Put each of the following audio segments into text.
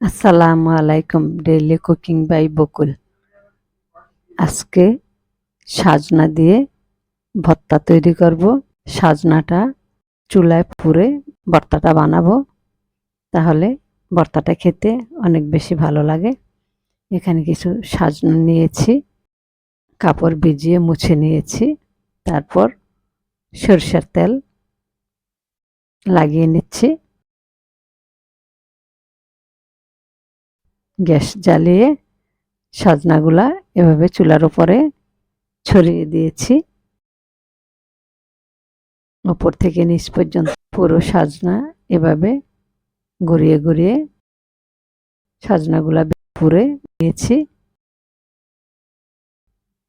আসসালামু আলাইকুম daily cooking by বকুল। আজকে সাজনা দিয়ে ভর্তা তৈরি করব। সাজনাটা চুলায় পুড়ে ভর্তাটা বানাবো। তাহলে ভর্তাটা খেতে অনেক বেশি ভালো লাগে। এখানে কিছু সাজনা নিয়েছি, কাপড় ভিজিয়ে মুছে নিয়েছি। তারপর সরষের তেল লাগিয়ে নিচ্ছি। গ্যাস জ্বালিয়ে সাজনাগুলা এভাবে চুলার উপরে ছড়িয়ে দিয়েছি। উপর থেকে নিচ পর্যন্ত পুরো সাজনা এভাবে গড়িয়ে গড়িয়ে সাজনাগুলা পুরে নিয়েছি।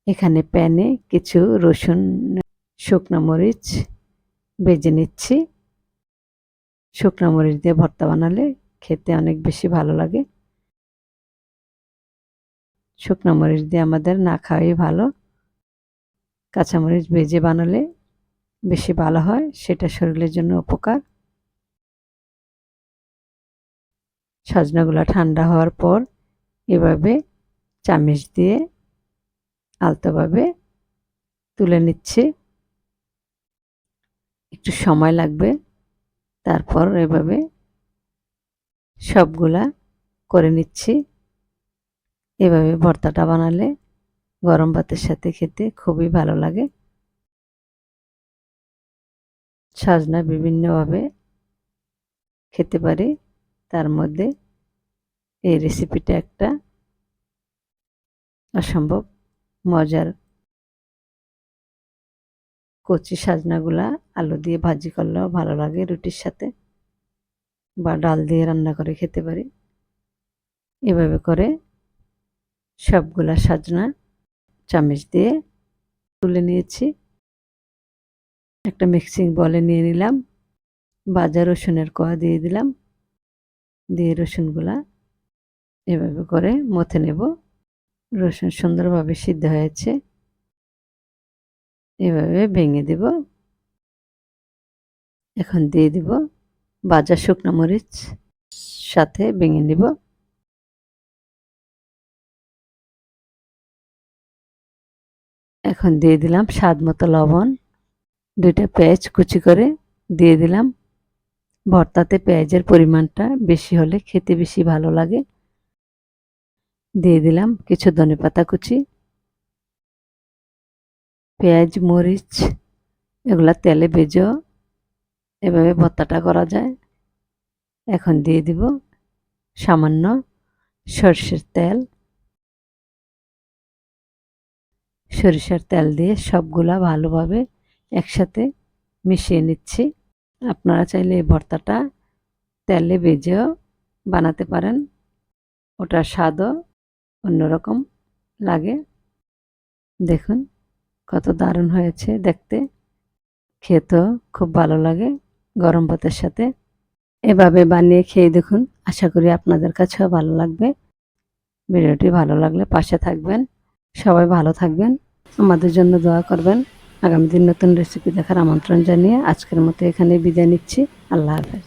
এখানে প্যানে কিছু রসুন, শুকনো মরিচ বেজে নিচ্ছি। শুকনো মরিচ দিয়ে ভর্তা বানালে খেতে অনেক বেশি ভালো লাগে। শুকনো মরিচ দিয়ে আমাদের না খাওয়াই ভালো। কাঁচামরিচ ভেজে বানালে বেশি ভালো হয়, সেটা শরীরের জন্য উপকার। সজনাগুলো ঠান্ডা হওয়ার পর এভাবে চামিচ দিয়ে আলতোভাবে তুলে নিচ্ছে। একটু সময় লাগবে, তারপর এভাবে সবগুলা করে নিচ্ছি। এভাবে ভর্তাটা বানালে গরম ভাতের সাথে খেতে খুবই ভালো লাগে। সাজনা বিভিন্নভাবে খেতে পারি। তার মধ্যে এই রেসিপিটা একটা অসম্ভব মজার কচি সাজনাগুলা আলু দিয়ে ভাজি করলেও ভালো লাগে রুটির সাথে বা ডাল দিয়ে রান্না করে খেতে পারি। এভাবে করে সবগুলা সাজনা চামচ দিয়ে তুলে নিয়েছি। একটা মিক্সিং বলে নিয়ে নিলাম। বাজার রসুনের কোয়া দিয়ে দিলাম। দিয়ে রসুনগুলা এভাবে করে মথে নেব। রসুন সুন্দরভাবে সিদ্ধ হয়েছে। এভাবে ভেঙে দেব। এখন দিয়ে দিব বাজার শুকনো মরিচ, সাথে ভেঙে নিব। এখন দিয়ে দিলাম স্বাদ মতো লবণ। দুইটা পেঁয়াজ কুচি করে দিয়ে দিলাম। ভর্তাতে পেঁয়াজের পরিমাণটা বেশি হলে খেতে বেশি ভালো লাগে। দিয়ে দিলাম কিছু ধনে পাতা কুচি। পেঁয়াজ, মরিচ, এগুলা তেলে ভেজেও এভাবে ভর্তাটা করা যায়। এখন দিয়ে দিব সামান্য সর্ষের তেল। সরিষার তেল দিয়ে সবগুলা ভালোভাবে একসাথে মিশিয়ে নিচ্ছি। আপনারা চাইলে এই ভর্তাটা তেলে ভেজেও বানাতে পারেন। ওটার স্বাদও অন্যরকম লাগে। দেখুন, কত দারুণ হয়েছে দেখতে। খেতেও খুব ভালো লাগে গরম ভাতের সাথে। এভাবে বানিয়ে খেয়ে দেখুন। আশা করি আপনাদের কাছেও ভালো লাগবে। ভিডিওটি ভালো লাগলে পাশে থাকবেন। সবাই ভালো থাকবেন। আমাদের জন্য দোয়া করবেন। আগামী দিন নতুন রেসিপি দেখার আমন্ত্রণ জানিয়ে আজকের মতো এখানে বিদায় নিচ্ছি। আল্লাহ হাফেজ।